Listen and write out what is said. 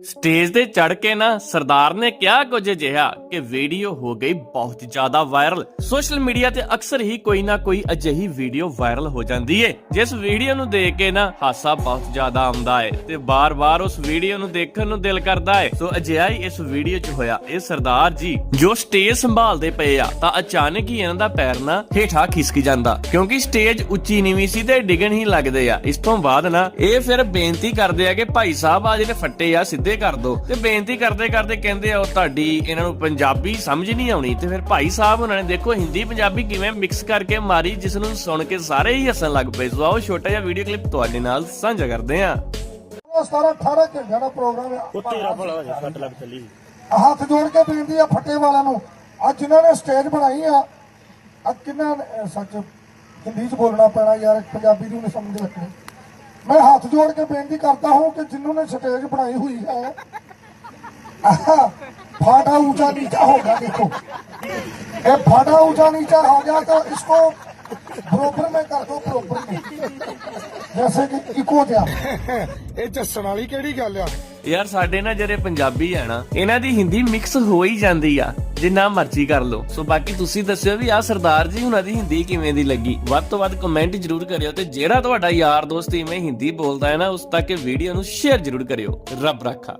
Stage ਤੇ ਚੜ ਕੇ ਨਾ ਸਰਦਾਰ ਨੇ ਕਿਹਾ ਕੁਝ ਅਜਿਹਾ ਕਿ ਵੀਡੀਓ ਹੋ ਗਈ ਬਹੁਤ ਜ਼ਿਆਦਾ ਵਾਇਰਲ। ਸੋਸ਼ਲ ਮੀਡੀਆ ਤੇ ਅਕਸਰ ਹੀ ਕੋਈ ਨਾ ਕੋਈ ਅਜਿਹੀ ਵੀਡੀਓ ਵਾਇਰਲ ਹੋ ਜਾਂਦੀ ਏ, ਜਿਸ ਵੀਡੀਓ ਨੂੰ ਦੇਖ ਕੇ ਨਾ ਹਾਸਾ ਬਹੁਤ ਜ਼ਿਆਦਾ ਆਉਂਦਾ ਏ ਤੇ ਬਾਰ-ਬਾਰ ਉਸ ਵੀਡੀਓ ਨੂੰ ਦੇਖਣ ਨੂੰ ਦਿਲ ਕਰਦਾ ਏ। ਸੋ ਅਜਿਹਾ ਹੀ ਇਸ ਵੀਡੀਓ 'ਚ ਹੋਇਆ, ਇਹ ਸਰਦਾਰ ਜੀ, ਜੋ ਸਟੇਜ ਸੰਭਾਲਦੇ ਪਏ ਆ, ਤਾਂ ਅਚਾਨਕ ਹੀ ਇਹਨਾਂ ਦਾ ਪੈਰ ਨਾ ਹੇਠਾਂ ਖਿਸਕ ਜਾਂਦਾ, ਕਿਉਂਕਿ ਸਟੇਜ ਉੱਚੀ ਨੀਵੀਂ ਸੀ ਤੇ ਡਿੱਗਣ ਹੀ ਲੱਗਦੇ ਆ। ਇਸ ਤੋਂ ਬਾਅਦ ਨਾ ਇਹ ਫਿਰ ਬੇਨਤੀ ਕਰਦੇ ਆ ਕਿ ਭਾਈ ਸਾਹਿਬ ਆ ਜਿਹੜੇ ਫੱਟੇ ਆ, ਸਿੱਧੇ ਕਰ ਦਿਓ ਤੇ ਬੇਨਤੀ ਕਰਦੇ ਕਰਦੇ ਕਹਿੰਦੇ ਆ ਉਹ ਤੁਹਾਡੀ ਇਹਨਾਂ ਨੂੰ ਪੰਜਾਬੀ ਸਮਝ ਨਹੀਂ ਆਉਣੀ ਤੇ ਫਿਰ ਭਾਈ ਸਾਹਿਬ ਉਹਨਾਂ ਨੇ ਦੇਖੋ ਹਿੰਦੀ ਪੰਜਾਬੀ ਕਿਵੇਂ ਮਿਕਸ ਕਰਕੇ ਮਾਰੀ ਜਿਸ ਨੂੰ ਸੁਣ ਕੇ ਸਾਰੇ ਹੀ ਹੱਸਣ ਲੱਗ ਪਏ। ਸੋ ਆਓ ਛੋਟਾ ਜਿਹਾ ਵੀਡੀਓ ਕਲਿੱਪ ਤੁਹਾਡੇ ਨਾਲ ਸਾਂਝਾ ਕਰਦੇ ਆ ਉਹ 17 18 ਘੰਟਿਆਂ ਦਾ ਪ੍ਰੋਗਰਾਮ ਹੈ ਉਹ ਤੇਰਾ ਭਲਾ ਹੋ ਜਾ ਸੱਟ ਲੱਗ ਚੱਲੀ। ਹੱਥ ਜੋੜ ਕੇ ਬੇਨਤੀ ਆ ਫੱਟੇ ਵਾਲਿਆਂ ਨੂੰ। ਅੱਜ ਜਿਨ੍ਹਾਂ ਨੇ ਸਟੇਜ ਬਣਾਈ ਆ ਆ ਕਿੰਨਾ ਸੱਚ ਹਿੰਦੀ ਚ ਬੋਲਣਾ ਪੈਣਾ ਯਾਰ ਪੰਜਾਬੀ ਨੂੰ ਨਹੀਂ ਸਮਝ ਲੱਗਣੀ। मैं हाथ जोड़ के बेनती करता हूँ कि जिन्होंने स्टेज बनाई हुई है फाटा ऊँचा नीचा होगा देखो। ये फाटा ऊँचा नीचा हो गया तो इसको प्रॉपर में कर दो प्रॉपर में। ਵੈਸੇ ਕਿ ਇੱਕੋ ਜਿਹਾ ਇਹ ਦੱਸਣ ਵਾਲੀ ਕਿਹੜੀ ਗੱਲ ਆ? ਯਾਰ ਸਾਡੇ ਨਾ ਜਿਹੜੇ ਪੰਜਾਬੀ ਆ ਨਾ ਇਹਨਾਂ ਦੀ ਹਿੰਦੀ ਮਿਕਸ ਹੋ ਹੀ ਜਾਂਦੀ ਆ। ਜਿੰਨਾ ਮਰਜ਼ੀ ਕਰ ਲੋ ਸੋ ਬਾਕੀ ਤੁਸੀਂ ਦੱਸਿਓ ਵੀ ਆ ਸਰਦਾਰ ਜੀ ਉਹਨਾਂ ਦੀ ਹਿੰਦੀ ਕਿਵੇਂ ਦੀ ਲੱਗੀ? ਵੱਧ ਤੋਂ ਵੱਧ ਕਮੈਂਟ ਜਰੂਰ ਕਰਿਓ ਤੇ ਜਿਹੜਾ ਤੁਹਾਡਾ ਯਾਰ ਦੋਸਤ ਇਵੇਂ ਹਿੰਦੀ ਬੋਲਦਾ ਹੈ ਨਾ ਉਸ ਤੱਕ ਵੀਡੀਓ ਨੂੰ ਸ਼ੇਅਰ ਜਰੂਰ ਕਰਿਓ। ਰੱਬ ਰੱਖਾ।